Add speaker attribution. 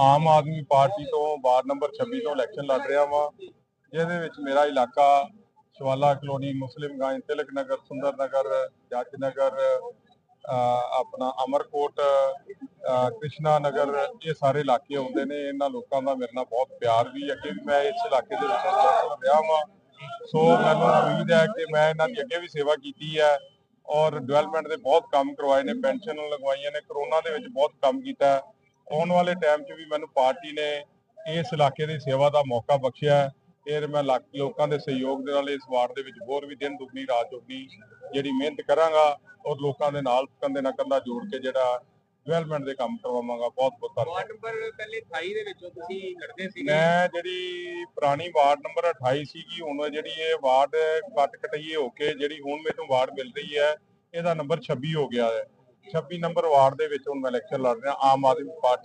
Speaker 1: ਆਮ Aadmi party ਤੋਂ ward number 26 ਤੋਂ election ਲੜ ਰਿਹਾ ਵਾਂ, ਜਿਹਦੇ ਵਿੱਚ ਮੇਰਾ ਇਲਾਕਾ ਸ਼ਵਾਲਾ ਕਲੋਨੀ ਮੁਸਲਿਮ ਗੰਜ ਤਿਲਕ ਨਗਰ, ਸੁੰਦਰ ਨਗਰ, ਜੱਜ ਨਗਰ ਆਪਣਾ ਅਮਰਕੋਟ ਕ੍ਰਿਸ਼ਨਾ ਨਗਰ, ਇਹ ਸਾਰੇ ਇਲਾਕੇ ਆਉਂਦੇ ਨੇ। ਇਹਨਾਂ ਲੋਕਾਂ ਦਾ ਮੇਰੇ ਨਾਲ ਬਹੁਤ ਪਿਆਰ ਵੀ ਅੱਗੇ ਵੀ ਮੈਂ ਇਸ ਇਲਾਕੇ ਦੇ ਵਿੱਚ ਰਿਹਾ ਵਾਂ। ਸੋ ਮੈਨੂੰ ਉਮੀਦ ਹੈ ਕਿ ਮੈਂ ਇਹਨਾਂ ਦੀ ਅੱਗੇ ਵੀ ਸੇਵਾ ਕੀਤੀ ਹੈ ਔਰ ਡਿਵੈਲਪਮੈਂਟ ਦੇ ਬਹੁਤ ਕੰਮ ਕਰਵਾਏ ਨੇ, ਪੈਨਸ਼ਨ ਲਗਵਾਈਆਂ ਨੇ, ਕਰੋਨਾ ਦੇ ਵਿੱਚ ਬਹੁਤ ਕੰਮ ਕੀਤਾ ਆਉਣ ਵਾਲੇ ਟਾਈਮ 'ਚ ਵੀ ਮੈਨੂੰ ਪਾਰਟੀ ਨੇ ਇਸ ਇਲਾਕੇ ਦੀ ਸੇਵਾ ਦਾ ਮੌਕਾ ਬਖਸ਼ਿਆ। ਫਿਰ ਮੈਂ ਲੋਕਾਂ ਦੇ ਸਹਿਯੋਗ ਦੇ ਨਾਲ ਇਸ ਵਾਰਡ ਦੇ ਵਿੱਚ ਹੋਰ ਵੀ ਦਿਨ ਦੁਗਣੀ ਰਾਤ ਚੌਗਣੀ ਜਿਹੜੀ ਮਿਹਨਤ ਕਰਾਂਗਾ ਔਰ ਲੋਕਾਂ ਦੇ ਨਾਲ ਕੰਧੇ ਨਾਲ ਕੰਧਾ ਜੋੜ ਕੇ ਜਿਹੜਾ ਡਿਵੈਲਪਮੈਂਟ ਦੇ ਕੰਮ ਕਰਵਾਵਾਂਗਾ। ਬਹੁਤ ਬਹੁਤ ਧੰਨਵਾਦ।
Speaker 2: ਵਾਰਡ ਨੰਬਰ ਪਹਿਲੇ 28 ਦੇ ਵਿੱਚੋਂ ਤੁਸੀਂ ਲੜਦੇ ਸੀ
Speaker 1: ਮੈਂ ਜਿਹੜੀ ਪੁਰਾਣੀ ਵਾਰਡ ਨੰਬਰ 28 ਸੀਗੀ ਹੁਣ ਜਿਹੜੀ ਇਹ ਵਾਰਡ ਕੱਟ ਕਟਈਏ ਹੋ ਕੇ ਜਿਹੜੀ ਹੁਣ ਮੈਨੂੰ ਵਾਰਡ ਮਿਲ ਰਹੀ ਹੈ ਇਹਦਾ ਨੰਬਰ 26 ਹੋ ਗਿਆ ਹੈ। 26 ਨੰਬਰ ਵਾਰਡ ਦੇ ਵਿੱਚ ਹੁਣ ਮੈਂ ਇਲੈਕਸ਼ਨ ਲੜ ਰਿਹਾ ਆਮ ਆਦਮੀ ਪਾਰਟੀ